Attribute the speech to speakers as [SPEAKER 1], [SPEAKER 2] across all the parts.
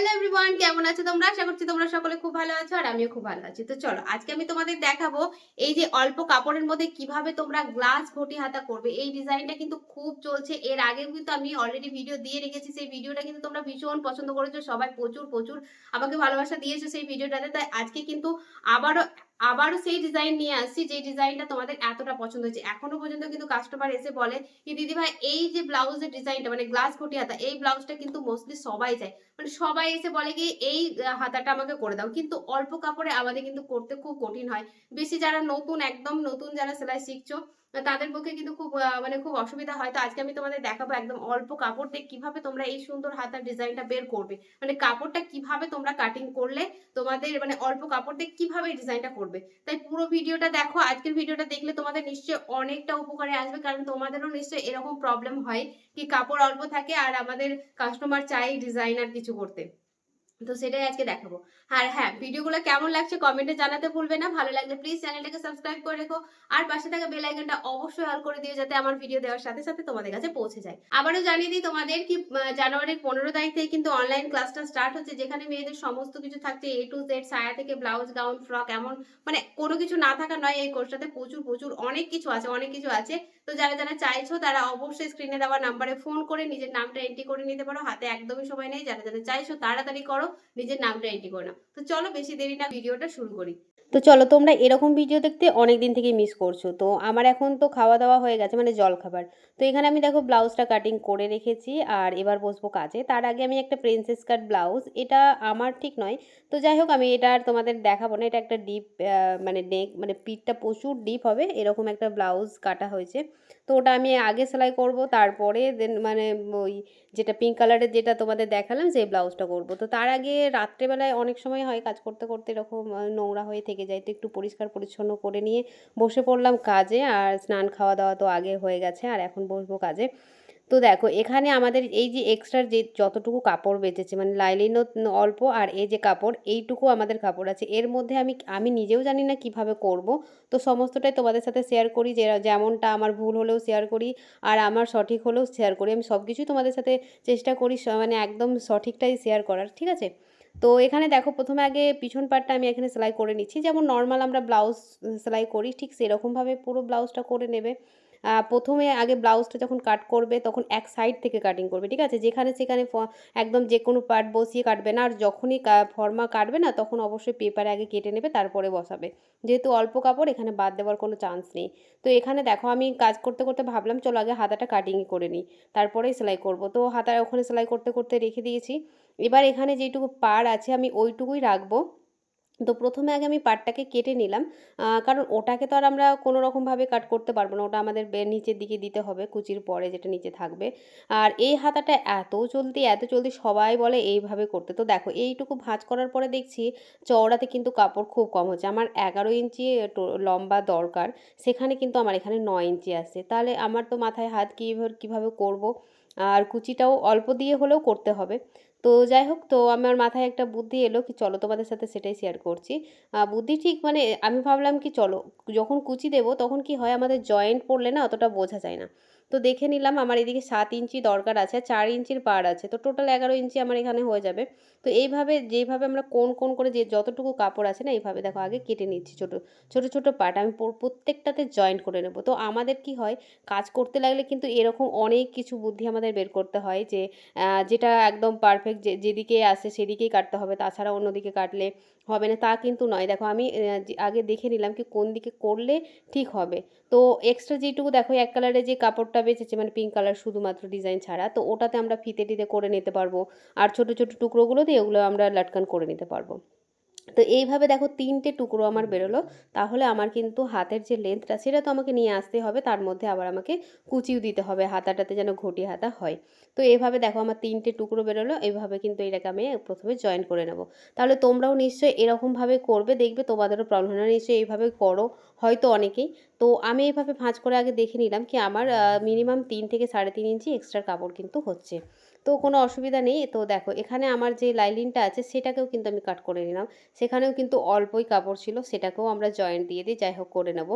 [SPEAKER 1] Hello everyone কেমন আছো তোমরা? আশা করছি তোমরা সকলে খুব ভালো আছো আর আমিও খুব ভালো আছি। তো চলো, আজকে আমি তোমাদের দেখাবো এই যে অল্প কাপড়ের মধ্যে কীভাবে তোমরা গ্লাস ঘটি হাতা করবে। এই ডিজাইনটা কিন্তু খুব চলছে। এর আগে কিন্তু আমি অলরেডি ভিডিও দিয়ে রেখেছি। সেই ভিডিওটা কিন্তু তোমরা ভীষণ পছন্দ করেছ। সবাই প্রচুর প্রচুর আমাকে ভালোবাসা দিয়েছ সেই ভিডিওটাতে তাই আজকে কিন্তু আবারও আবারও সেই ডিজাইন নিয়ে আসছি যে ডিজাইনটা তোমাদের এতটা পছন্দ হয়েছে। এখনও পর্যন্ত কিন্তু কাস্টমার এসে বলে কি দিদি ভাই এই যে ব্লাউজের ডিজাইনটা মানে গ্লাস ঘটি হাতা এই ব্লাউজটা কিন্তু মোস্টলি সবাই চায়। মানে সবাই এসে বলে কি, এই হাতাটা আমাকে করে দাও। কিন্তু অল্প কাপড়ে আমাদের কিন্তু করতে খুব কঠিন হয়। বেশি যারা নতুন, একদম নতুন যারা সেলাই শিখছো তাদের পক্ষে কিন্তু খুব মানে খুব অসুবিধা হয়। তো আজকে আমি তোমাদের দেখাবো একদম অল্প কাপড় দিয়ে কীভাবে তোমরা এই সুন্দর হাতার ডিজাইনটা বের করবে। মানে কাপড়টা কীভাবে তোমরা কাটিং করলে তোমাদের মানে অল্প কাপড় দিয়ে কীভাবে ডিজাইনটা করবে। তাই পুরো ভিডিওটা দেখো, আজকের ভিডিওটা দেখলে তোমাদের নিশ্চয়ই অনেকটা উপকারে আসবে, কারণ তোমাদেরও নিশ্চয়ই এরকম প্রবলেম হয়, কি কাপড় অল্প থাকে আর আমাদের কাস্টমার চাই ডিজাইনার কিছু করতে। তো সেটাই আজকে দেখাবো। আর হ্যাঁ ভিডিওগুলো কেমন লাগছে কমেন্টে জানাতে ভুলবে না। ভালো লাগলে প্লিজ চ্যানেলটাকে সাবস্ক্রাইব করে রেখো। আর পাশে থাকা বেল আইকনটা অবশ্যই অল করে দিও যাতে আমার ভিডিও দেওয়ার সাথে সাথে তোমাদের কাছে পৌঁছে যায়। আবারও জানিয়ে দিই, তোমাদের কি জানুয়ারির পনেরো তারিখ থেকে কিন্তু অনলাইন ক্লাসটা স্টার্ট হচ্ছে, যেখানে মেয়েদের সমস্ত কিছু থাকছে এ টু জেড সায়া থেকে ব্লাউজ গাউন ফ্রক এমন মানে কোনো কিছু না থাকা নয়, এই কোর্সটাতে প্রচুর প্রচুর অনেক কিছু আছে, অনেক কিছু আছে। তো যারা যারা চাইছো তারা অবশ্যই স্ক্রিনে দেওয়া নাম্বারে ফোন করে নিজের নামটা এন্ট্রি করে নিতে পারো। হাতে একদমই সময় নেই। যারা যারা চাইছো তাড়াতাড়ি করো, নিজের নামটা এন্ট্রি করে নাও। তো চলো বেশি দেরি না ভিডিওটা শুরু করি।
[SPEAKER 2] তো চলো তোমরা এরকম ভিডিও দেখতে অনেক দিন থেকে মিস করছ। তো আমার এখন তো খাওয়া দাওয়া হয়ে গেছে মানে জল খাবার তো এখানে আমি দেখো ব্লাউজটা কাটিং করে রেখেছি আর এবার বসবো কাজে। তার আগে আমি একটা প্রিন্সেস কাট ব্লাউজ এটা আমার ঠিক নয়। তো যাই হোক, আমি এটা আর তোমাদের দেখাবো না, এটা একটা ডিপ মানে নেক মানে পিঠটা প্রচুর ডিপ হবে, এরকম একটা ব্লাউজ কাটা হয়েছে। তো ওটা আমি আগে সেলাই করব, তারপরে দেন মানে ওই যেটা পিঙ্ক কালারের যেটা তোমাদের দেখালাম সেই ব্লাউজটা করব। তো তার আগে রাত্রেবেলায় অনেক সময় হয় কাজ করতে করতে এরকম নোংরা হয়ে থেকে যায়, তো একটু পরিষ্কার পরিচ্ছন্ন করে নিয়ে বসে পড়লাম কাজে। আর স্নান খাওয়া দাওয়া তো আগে হয়ে গেছে, আর এখন বসবো কাজে। তো দেখো, এখানে আমাদের এই যে এক্সট্রা যে যতটুকু কাপড় বেঁচেছে মানে লাইলিনও অল্প আর এই যে কাপড়, এইটুকু আমাদের কাপড় আছে। এর মধ্যে আমি আমি নিজেও জানি না কীভাবে করব। তো সমস্তটাই তোমাদের সাথে শেয়ার করি, যে, যেমনটা আমার ভুল হলেও শেয়ার করি, আর আমার সঠিক হলেও শেয়ার করি। আমি সব কিছুই তোমাদের সাথে চেষ্টা করি মানে একদম সঠিকটাই শেয়ার করার, ঠিক আছে? তো এখানে দেখো, প্রথমে আগে পিছন পাটটা আমি এখানে সেলাই করে নিচ্ছি। যেমন নর্মাল আমরা ব্লাউজ সেলাই করি, ঠিক সেরকমভাবে পুরো ব্লাউজটা করে নেবে। প্রথমে আগে ব্লাউজটা যখন কাট করবে, তখন এক সাইড থেকে কাটিং করবে, ঠিক আছে? যেখানে সেখানে একদম যে কোনো পার্ট বসিয়ে কাটবে না, আর যখনই ফর্মা কাটবে না, তখন অবশ্যই পেপারে আগে কেটে নেবে, তারপরে বসাবে। যেহেতু অল্প কাপড়, এখানে বাদ দেওয়ার কোনো চান্স নেই। তো এখানে দেখো, আমি কাজ করতে করতে ভাবলাম, চলো আগে হাতাটা কাটিংই করে নিই। তারপরেই সেলাই করব। তো হাতা ওখানে সেলাই করতে করতে রেখে দিয়েছি। এবার এখানে যেটুকু পার আছে, আমি ওইটুকুই রাখব। তো প্রথমে আগে আমি পাটটাকে কেটে নিলাম। কারণ ওটাকে তো আর আমরা কোনো রকমভাবে কাট করতে পারব না। ওটা আমাদের নিচের দিকে দিতে হবে কুচির পরে যেটা নিচে থাকবে। আর এই হাতাটা এত চলতি এত চলতি সবাই বলে এইভাবে করতে। তো দেখো, এইটুকু ভাঁজ করার পরে দেখছি চওড়াতে কিন্তু কাপড় খুব কম হচ্ছে। আমার এগারো ইঞ্চি লম্বা দরকার। সেখানে কিন্তু আমার এখানে নয় ইঞ্চি আসছে তাহলে আমার তো মাথায় হাত কীভাবে কীভাবে করব? আর কুচিটাও অল্প দিয়ে হলেও করতে হবে। তো যাই হোক, তো আমার মাথায় একটা বুদ্ধি এলো কি চলো তোমাদের সাথে সেটাই শেয়ার করছি। বুদ্ধি ঠিক মানে আমি ভাবলাম কি চলো, যখন কুচি দেবো তখন কি হয় আমাদের জয়েন্ট পড়লে না অতটা বোঝা যায় না। তো দেখে নিলাম আমার এদিকে সাত ইঞ্চি দরকার আছে, চার ইঞ্চির পাড় আছে, তো টোটাল এগারো ইঞ্চি আমার এখানে হয়ে যাবে। তো এইভাবে, যেভাবে আমরা কোন কোন করে যে যতটুকু কাপড় আছে না, এইভাবে দেখো আগে কেটে নিচ্ছি ছোটো ছোটো ছোটো পার্ট আমি প্রত্যেকটাতে জয়েন্ট করে নেব। তো আমাদের কি হয়, কাজ করতে লাগলে কিন্তু এরকম অনেক কিছু বুদ্ধি আমাদের বের করতে হয় যে যেটা একদম পারফেক্ট যে, যেদিকে আসে সেদিকেই কাটতে হবে, তাছাড়া অন্যদিকে কাটলে হবে না, তা কিন্তু নয়। দেখো আমি আগে দেখে নিলাম কি কোন দিকে করলে ঠিক হবে। তো এক্সট্রা যেটুকু দেখো, এক কালারের যে কাপড়টা বেঁচেছে মানে পিঙ্ক কালার শুধুমাত্র ডিজাইন ছাড়া, তো ওটাতে আমরা ফিতে টিতে করে নিতে পারব। আর ছোটো ছোটো টুকরোগুলো দিয়ে ওগুলো আমরা লাটকান করে নিতে পারব। তো এইভাবে দেখো তিনটে টুকরো আমার বেরোলো। তাহলে আমার কিন্তু হাতের যে লেন্থটা সেটা তো আমাকে নিয়ে আসতে হবে। তার মধ্যে আবার আমাকে কুচিও দিতে হবে, হাতাটাতে যেন ঘটি হাতা হয়। তো এইভাবে দেখো আমার তিনটে টুকরো বেরোলো। এইভাবে কিন্তু এটাকে আমি প্রথমে জয়েন করে নেব। তাহলে তোমরাও নিশ্চয়ই এরকমভাবে করবে, দেখবে তোমাদেরও প্রবলেম না নিশ্চয়ই এইভাবে করো, হয়তো অনেকেই। তো আমি এইভাবে ভাঁজ করে আগে দেখে নিলাম কি আমার মিনিমাম তিন থেকে সাড়ে তিন ইঞ্চি এক্সট্রা কাপড় কিন্তু হচ্ছে। তো কোনো অসুবিধা নেই। তো দেখো, এখানে আমার যে লাইলিনটা আছে, সেটাকেও কিন্তু আমি কাট করে নিলাম। সেখানেও কিন্তু অল্পই কাপড় ছিল, সেটাকেও আমরা জয়েন্ট দিয়ে দিই, যাই হোক করে নেব।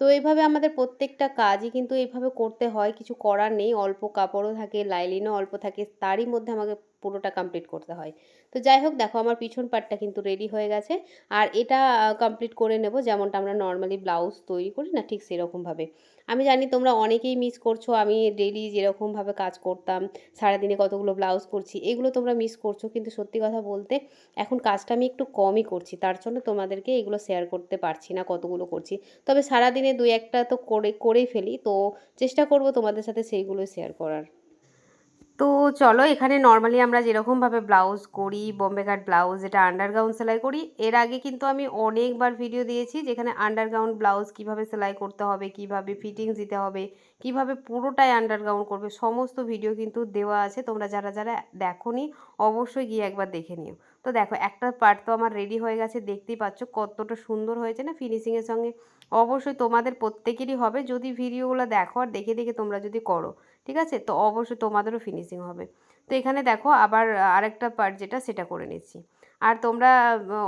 [SPEAKER 2] তো এইভাবে আমাদের প্রত্যেকটা কাজই কিন্তু এইভাবে করতে হয়, কিছু করার নেই। অল্প কাপড়ও থাকে, লাইলিনও অল্প থাকে, তারই মধ্যে আমাকে পুরোটা কমপ্লিট করতে হয়। তো যাই হোক, দেখো আমার পিছন পার্টটা কিন্তু রেডি হয়ে গেছে। আর এটা কমপ্লিট করে নেব, যেমনটা আমরা নর্মালি ব্লাউজ তৈরি করি না, ঠিক সেরকমভাবে। আমি জানি তোমরা অনেকেই মিস করছ, আমি ডেলি যেরকমভাবে কাজ করতাম, সারাদিনে কতগুলো ব্লাউজ করছি, এগুলো তোমরা মিস করছ। কিন্তু সত্যি কথা বলতে, এখন কাজটা আমি একটু কমই করছি, তার জন্য তোমাদেরকে এগুলো শেয়ার করতে পারছি না, কতগুলো করছি। তবে সারাদিনে দুই একটা তো করে, করেই ফেলি, তো চেষ্টা করব তোমাদের সাথে সেইগুলো শেয়ার করার। তো চলো এখানে নর্মালি আমরা যেরকমভাবে ব্লাউজ করি বোম্বে কাট ব্লাউজ যেটা আন্ডারগ্রাউন্ড সেলাই করি, এর আগে কিন্তু আমি অনেকবার ভিডিও দিয়েছি যেখানে আন্ডারগ্রাউন্ড ব্লাউজ কীভাবে সেলাই করতে হবে, কীভাবে ফিটিংস দিতে হবে, কীভাবে পুরোটাই আন্ডারগ্রাউন্ড করবে, সমস্ত ভিডিও কিন্তু দেওয়া আছে। তোমরা যারা যারা দেখোনি, অবশ্যই গিয়ে একবার দেখে নিও। তো দেখো, একটা পার্ট তো আমার রেডি হয়ে গেছে, দেখতেই পাচ্ছ কতটা সুন্দর হয়েছে না ফিনিশিংয়ের সঙ্গে। অবশ্যই তোমাদের প্রত্যেকেরই হবে, যদি ভিডিওগুলো দেখো আর দেখে দেখে তোমরা যদি করো। ঠিক আছে? তো অবশ্যই তোমাদেরও ফিনিশিং হবে। তো এখানে দেখো আবার আরেকটা পার্ট যেটা, সেটা করে নিচ্ছি। আর তোমরা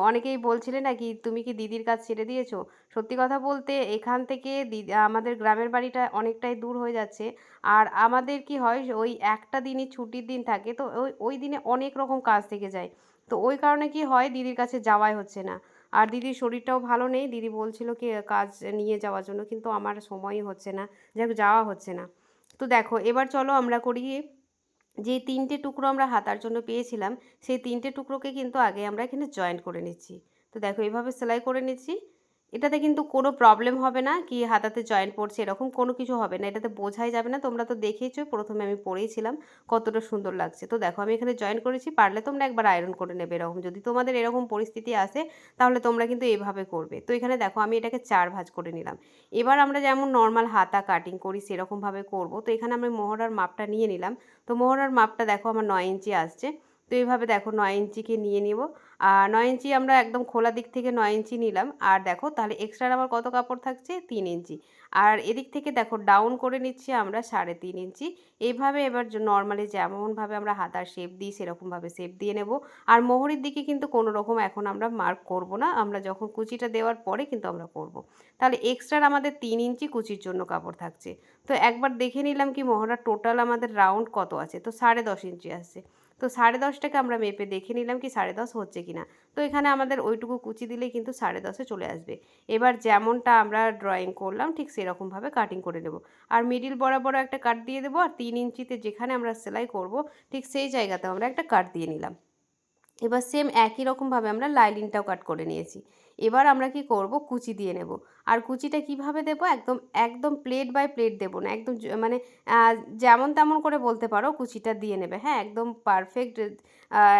[SPEAKER 2] অনেকেই বলছিলে নাকি, তুমি কি দিদির কাজ ছেড়ে দিয়েছ? সত্যি কথা বলতে এখান থেকে আমাদের গ্রামের বাড়িটা অনেকটাই দূর হয়ে যাচ্ছে। আর আমাদের কি হয়, ওই একটা দিনই ছুটির দিন থাকে, তো ওই ওই দিনে অনেক রকম কাজ থেকে যায়। তো ওই কারণে কি হয়, দিদির কাছে যাওয়াই হচ্ছে না। আর দিদির শরীরটাও ভালো নেই। দিদি বলছিল কি, কাজ নিয়ে যাওয়ার জন্য। কিন্তু আমার সময়ই হচ্ছে না। যাক যাওয়া হচ্ছে না। তো দেখো, এবার চলো আমরা করি যে তিনটে টুকরো আমরা হাতার জন্য পেয়েছিলাম, সেই তিনটে টুকরোকে কিন্তু আগে আমরা এখানে জয়েন্ট করে নিচ্ছি। তো দেখো, এভাবে সেলাই করে নিচ্ছি। এটাতে কিন্তু কোনো প্রবলেম হবে না কি হাতাতে জয়েন্ট পড়ছে, এরকম কোনো কিছু হবে না। এটাতে বোঝাই যাবে না, তোমরা তো দেখেইছো, প্রথমে আমি পড়েইছিলাম কতটা সুন্দর লাগছে। তো দেখো, আমি এখানে জয়েন করেছি, পারলে তোমরা একবার আয়রন করে নেবে এরকম। যদি তোমাদের এরকম পরিস্থিতি আসে, তাহলে তোমরা কিন্তু এভাবে করবে। তো এখানে দেখো, আমি এটাকে চার ভাঁজ করে নিলাম। এবার আমরা যেমন নর্মাল হাতা কাটিং করি, সেরকমভাবে করব। তো এখানে আমি মোহরার মাপটা নিয়ে নিলাম। তো মোহরার মাপটা দেখো, আমার নয় ইঞ্চি আসছে। তো এইভাবে দেখো, নয় ইঞ্চিকে নিয়ে নিব। নয় ইঞ্চি আমরা একদম খোলা দিক থেকে নয় ইঞ্চি নিলাম। আর দেখো, তাহলে এক্সট্রা আমার কত কাপড় থাকছে? তিন ইঞ্চি। আর এদিক থেকে দেখো ডাউন করে নিচ্ছি আমরা সাড়ে তিন ইঞ্চি। এইভাবে এবার নর্মালি যেমনভাবে আমরা হাতার শেপ দিই সেরকমভাবে শেপ দিয়ে নেব। আর মোহরির দিকে কিন্তু কোনো রকম এখন আমরা মার্ক করব না। আমরা যখন কুচিটা দেওয়ার পরে কিন্তু আমরা করব। তাহলে এক্সট্রা আমাদের তিন ইঞ্চি কুচির জন্য কাপড় থাকছে। তো একবার দেখে নিলাম কি মোহরার টোটাল আমাদের রাউন্ড কত আছে? তো সাড়ে দশ ইঞ্চি আসছে তো সাড়ে দশটাকে আমরা মেপে দেখে নিলাম কি সাড়ে দশ হচ্ছে কি না তো এখানে আমাদের ওইটুকু কুচি দিলে কিন্তু সাড়ে দশে চলে আসবে। এবার যেমনটা আমরা ড্রয়িং করলাম, ঠিক সেরকমভাবে কাটিং করে নেব। আর মিডিল বরাবর একটা কাট দিয়ে দেবো, আর তিন ইঞ্চিতে যেখানে আমরা সেলাই করব, ঠিক সেই জায়গাতে আমরা একটা কাট দিয়ে নিলাম। এবার সেম একই রকমভাবে আমরা লাইলিনটাও কাট করে নিয়েছি। এবার আমরা কি করব? কুচি দিয়ে নেব। আর কুচিটা কীভাবে দেব? একদম একদম প্লেট বাই প্লেট দেব না। একদম মানে যেমন তেমন করে বলতে পারো, কুচিটা দিয়ে নেবে। হ্যাঁ একদম পারফেক্ট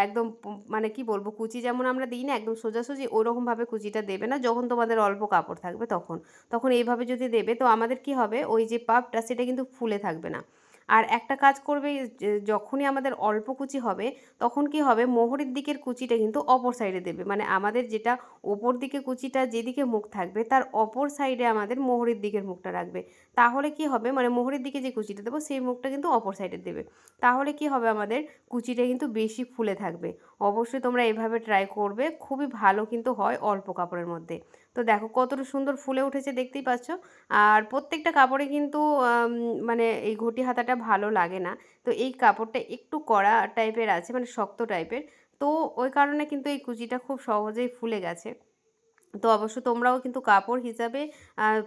[SPEAKER 2] একদম মানে কি বলব? কুচি যেমন আমরা দিই না, একদম সোজাসুজি ওরকমভাবে কুচিটা দেবে না। যখন তোমাদের অল্প কাপড় থাকবে তখন। তখন এইভাবে যদি দেবে, তো আমাদের কি হবে? ওই যে পাপটা সেটা কিন্তু ফুলে থাকবে না। আর একটা কাজ করবে যখনই আমাদের অল্প কুচি হবে, তখন কি হবে? মোহরের দিকের কুচিটা কিন্তু অপর সাইডে দেবে। মানে আমাদের যেটা ওপর দিকে কুচিটা যেদিকে মুখ থাকবে, তার অপর সাইডে আমাদের মোহরের দিকের মুখটা রাখবে। তাহলে কি হবে? মানে মোহরের দিকে যে কুচিটা দেবো, সেই মুখটা কিন্তু অপর সাইডে দেবে। তাহলে কি হবে? আমাদের কুচিটা কিন্তু বেশি ফুলে থাকবে। অবশ্যই তোমরা এভাবে ট্রাই করবে। খুবই ভালো কিন্তু হয় অল্প কাপড়ের মধ্যে। তো দেখো কতটা সুন্দর ফুলে উঠেছে দেখতেই পাচ্ছ। আর প্রত্যেকটা কাপড়ে কিন্তু মানে এই ঘটি হাতাটা ভালো লাগে না। তো এই কাপড়টা একটু কড়া টাইপের আছে মানে শক্ত টাইপের তো ওই কারণে কিন্তু এই কুচিটা খুব সহজেই ফুলে গেছে। তো অবশ্য তোমরাও কিন্তু কাপড় হিসাবে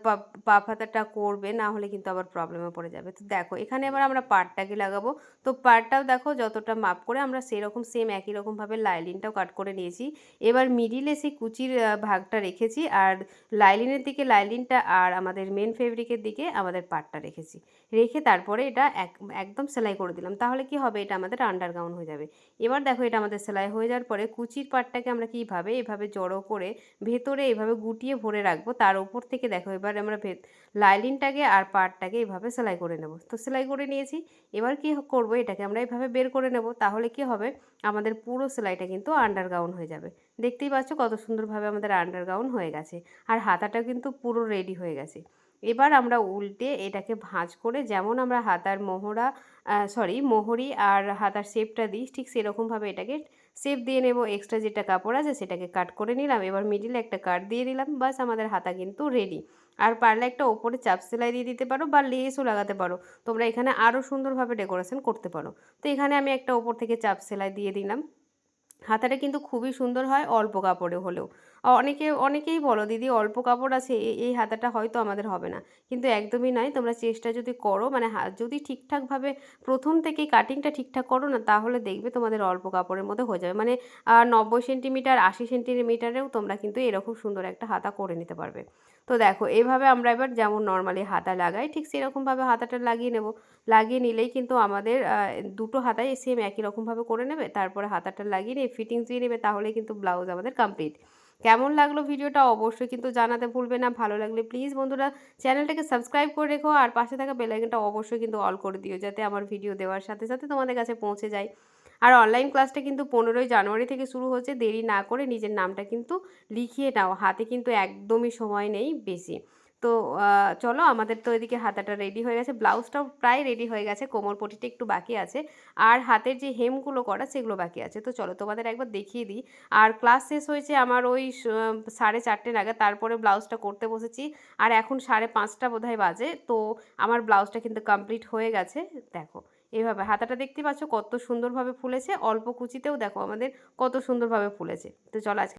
[SPEAKER 2] পা- ফাতাটা করবে, না হলে কিন্তু আবার প্রবলেমে পড়ে যাবে। তো দেখো, এখানে এবার আমরা পাটটাকে লাগাবো। তো পাটটাও দেখো, যতটা মাপ করে আমরা সেরকম সেম একই রকমভাবে লাইলিনটাও কাট করে নিয়েছি। এবার মিডিলে সেই কুচির ভাগটা রেখেছি আর লাইলিনের দিকে লাইলিনটা আর আমাদের মেন ফেব্রিকের দিকে আমাদের পাড়টা রেখেছি। রেখে তারপরে এটা এক, একদম সেলাই করে দিলাম। তাহলে কি হবে? এটা আমাদের আন্ডারগাউন হয়ে যাবে। এবার দেখো, এটা আমাদের সেলাই হয়ে যাওয়ার পরে কুচির পাড়টাকে আমরা কীভাবে, এভাবে জড়ো করে ভেতরে এভাবে গুটিয়ে ভরে রাখব। তার উপর থেকে দেখো, এবার আমরা লাইলিনটাকে আর পাড়টাকে এভাবে সেলাই করে নেব। তো সেলাই করে নিয়েছি, এবার কি করব? এটাকে আমরা এভাবে বের করে নেব। তাহলে কি হবে? আমাদের পুরো সেলাইটা কিন্তু আন্ডারগাউন হয়ে যাবে। দেখতেই পাচ্ছ কত সুন্দরভাবে আমাদের আন্ডারগাউন হয়ে গেছে। আর হাতাটা কিন্তু পুরো রেডি হয়ে গেছে। এবার আমরা উল্টে এটাকে ভাঁজ করে যেমন আমরা হাতার মোহরা সরি মোহরি আর হাতার শেপটা দিই, ঠিক সেরকমভাবে এটাকে শেপ দিয়ে নেব এক্সট্রা যেটা কাপড় আছে সেটাকে কাট করে নিলাম। এবার মিডিলে একটা কাট দিয়ে দিলাম। বাস আমাদের হাতা কিন্তু রেডি আর পারলে একটা ওপরে চাপ সেলাই দিয়ে দিতে পারো বা লেসও লাগাতে পারো। তোমরা এখানে আরও সুন্দরভাবে ডেকোরেশন করতে পারো। তো এখানে আমি একটা ওপর থেকে চাপ সেলাই দিয়ে দিলাম। হাতাটা কিন্তু খুবই সুন্দর হয় অল্প কাপড়ে হলেও। অনেকে, অনেকেই বলো, দিদি, অল্প কাপড় আছে এই হাতাটা হয়তো আমাদের হবে না। কিন্তু একদমই নয়, তোমরা চেষ্টা যদি করো মানে যদি ঠিকঠাকভাবে প্রথম থেকেই কাটিংটা ঠিকঠাক করো না, তাহলে দেখবে তোমাদের অল্প কাপড়ের মধ্যে হয়ে যাবে। মানে নব্বই সেন্টিমিটার, আশি সেন্টিমিটারেও তোমরা কিন্তু এরকম সুন্দর একটা হাতা করে নিতে পারবে। তো দেখো এইভাবে আমরা এবার যেমন নর্মালি হাতা লাগাই, ঠিক সেরকমভাবে হাতাটা লাগিয়ে নেব। লাগিয়ে নিলেই কিন্তু আমাদের দুটো হাতাই সেম একই রকমভাবে করে নেবে। তারপরে হাতাটা লাগিয়ে নিয়ে ফিটিংস দিয়ে নেবে, তাহলে কিন্তু ব্লাউজ আমাদের কমপ্লিট কেমন লাগল ভিডিওটা অবশ্যই কিন্তু জানাতে ভুলবে না। ভালো লাগলে প্লিজ বন্ধুরা চ্যানেলটাকে সাবস্ক্রাইব করে রেখো। আর পাশে থাকা বেলাইকনটা অবশ্যই কিন্তু অল করে দিও, যাতে আমার ভিডিও দেওয়ার সাথে সাথে তোমাদের কাছে পৌঁছে যায়। আর অনলাইন ক্লাসটা কিন্তু পনেরোই জানুয়ারি থেকে শুরু হচ্ছে। দেরি না করে নিজের নামটা কিন্তু লিখিয়ে নাও। হাতে কিন্তু একদমই সময় নেই বেশি। তো চলো আমাদের তো এদিকে হাতাটা রেডি হয়ে গেছে। ব্লাউজটাও প্রায় রেডি হয়ে গেছে। কোমর পটিটা একটু বাকি আছে। আর হাতের যে হেমগুলো করা, সেগুলো বাকি আছে। তো চলো তোমাদের একবার দেখিয়ে দিই। আর ক্লাস শেষ হয়েছে আমার ওই সাড়ে চারটে নাগাদ। তারপরে ব্লাউজটা করতে বসেছি। আর এখন সাড়ে পাঁচটা বোধহয় বাজে। তো আমার ব্লাউজটা কিন্তু কমপ্লিট হয়ে গেছে। দেখো। এভাবে হাতাটা দেখতে পাচ্ছ কত সুন্দরভাবে ফুলেছে। অল্প কুচিতেও দেখো আমাদের কত সুন্দরভাবে ফুলেছে। তো চলো আজকে